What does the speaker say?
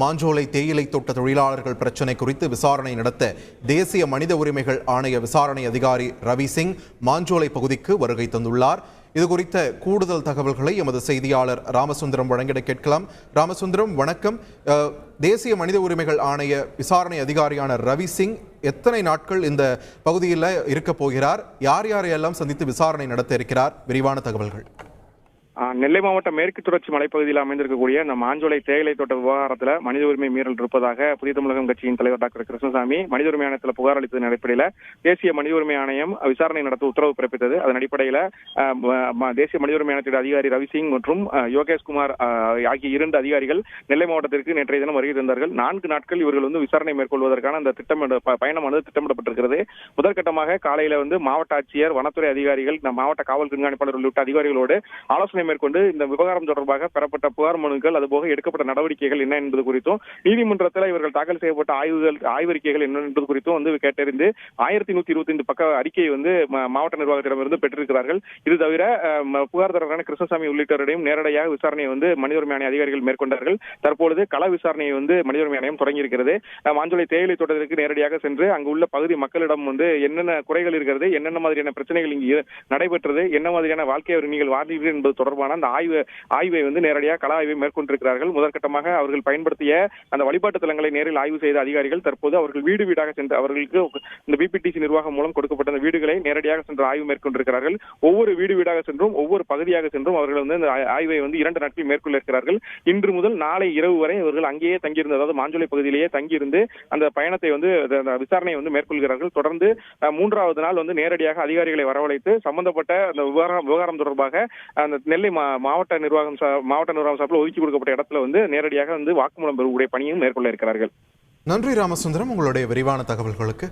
மாஞ்சோலை தேயிலை தோட்ட தொழிலாளர்கள் பிரச்சினை குறித்து விசாரணை நடத்த தேசிய மனித உரிமைகள் ஆணைய விசாரணை அதிகாரி ரவி சிங் மாஞ்சோலை பகுதிக்கு வருகை தந்துள்ளார். இது குறித்த கூடுதல் தகவல்களை எமது செய்தியாளர் ராமசுந்தரம் வழங்கிட கேட்கலாம். ராமசுந்தரம் வணக்கம். தேசிய மனித உரிமைகள் ஆணைய விசாரணை அதிகாரியான ரவி சிங் எத்தனை நாட்கள் இந்த பகுதியில் இருக்க போகிறார்? யார் யாரையெல்லாம் சந்தித்து விசாரணை நடத்த இருக்கிறார்? விரிவான தகவல்கள். நெல்லை மாவட்டம் மேற்கு தொடர்ச்சி மலைப்பகுதியில் அமைந்திருக்கக்கூடிய இந்த மாஞ்சோலை தேயிலை தோட்ட விவகாரத்தில் மனித உரிமை மீறல் இருப்பதாக புதிய தமிழகம் கட்சியின் தலைவர் டாக்டர் கிருஷ்ணசாமி மனித உரிமை ஆணையத்தில் புகார் அளித்ததன் அடிப்படையில் தேசிய மனித உரிமை ஆணையம் விசாரணை நடத்த உத்தரவு பிறப்பித்தது. அதன் அடிப்படையில் தேசிய மனித உரிமை ஆணையத்தின் அதிகாரி ரவிசிங் மற்றும் யோகேஷ்குமார் ஆகிய இரண்டு அதிகாரிகள் நெல்லை மாவட்டத்திற்கு நேற்றைய தினம் வருகை தந்தார்கள். நான்கு நாட்கள் இவர்கள் வந்து விசாரணை மேற்கொள்வதற்கான அந்த திட்டமிட ப- பயணமானது திட்டமிடப்பட்டிருக்கிறது. முதற்கட்டமாக காலையில் வந்து மாவட்ட ஆட்சியர் வனத்துறை அதிகாரிகள் மாவட்ட காவல் கண்காணிப்பாளர் உள்ளிட்ட அதிகாரிகளோடு ஆலோசனை மேற்கொண்டு இந்த விவகாரம் தொடர்பாக பெறப்பட்ட புகார் மனுக்கள் அதுபோக எடுக்கப்பட்ட நடவடிக்கைகள் என்ன என்பது குறித்தும் நீதிமன்றத்தில் இவர்கள் தாக்கல் செய்யப்பட்ட ஆய்வுகள் ஆய்வறிக்கைகள் என்ன என்பது குறித்தும் வந்து கேட்டறிந்து ஆயிரத்தி நூத்தி இருபத்தி ஐந்து பக்க அறிக்கையை வந்து மாவட்ட நிர்வாகத்திடமிருந்து பெற்றிருக்கிறார்கள். இது தவிர புகார் ம- புகார்தாரரான கிருஷ்ணசாமி உள்ளிட்டோரிடையும் நேரடியாக விசாரணையை வந்து மனித உரிமை ஆணைய அதிகாரிகள் மேற்கொண்டார்கள். தற்பொழுது கள விசாரணையை வந்து மனித உரிமை ஆணையம் தொடங்கியிருக்கிறது. மாஞ்சோலை தேயிலை தோட்டத்திற்கு நேரடியாக சென்று அங்கு உள்ள பகுதி மக்களிடம் வந்து என்னென்ன குறைகள் இருக்கிறது என்னென்ன மாதிரியான பிரச்சனைகள் இங்கு நடைபெற்றது என்ன மாதிரியான வாழ்க்கை நீங்கள் வாழ்ந்தீர்கள் என்பது தொடர்பான அந்த ஆய்வு ஆய்வை வந்து நேரடியாக கள ஆய்வை மேற்கொண்டிருக்கிறார்கள். முதற்கட்டமாக அவர்கள் பயன்படுத்திய அந்த வழிபாட்டு தலங்களை நேரில் ஆய்வு செய்த அதிகாரிகள் தற்போது அவர்கள் வீடு வீடாக சென்று அவர்களுக்கு இந்த பிபிடிசி நிர்வாகம் மூலம் கொடுக்கப்பட்ட அந்த வீடுகளை நேரடியாக சென்று ஆய்வு மேற்கொண்டிருக்கிறார்கள். ஒவ்வொரு வீடு வீடாக சென்றும் ஒவ்வொரு பகுதியாக சென்றும் அவர்கள் வந்து இந்த ஆய்வை வந்து இரண்டு நாட்கள் மேற்கொள்ள இருக்கிறார்கள் இன்று முதல் நாளை இரவு வரை அவர்கள் அங்கேயே தங்கியிருந்து அதாவது மாஞ்சோலை பகுதியிலேயே தங்கியிருந்து அந்த பயணத்தை வந்து அந்த- விசாரணையை வந்து மேற்கொள்கிறார்கள். தொடர்ந்து மூன்றாவது நாள் வந்து நேரடியாக அதிகாரிகளை வரவழைத்து சம்பந்தப்பட்ட அந்த விவகாரம் விவகாரம் தொடர்பாக அந்த நெல்லை மா- மாவட்ட நிர்வாகம் சா- மாவட்ட நிர்வாகம் சார்பில் ஒதுக்கி கொடுக்கப்பட்ட இடத்துல வந்து நேரடியாக வந்து வாக்குமூலம் பெறக்கூடிய பணியும் மேற்கொள்ள இருக்கிறார்கள். நன்றி ராமசுந்தரம் உங்களுடைய விரிவான தகவல்களுக்கு.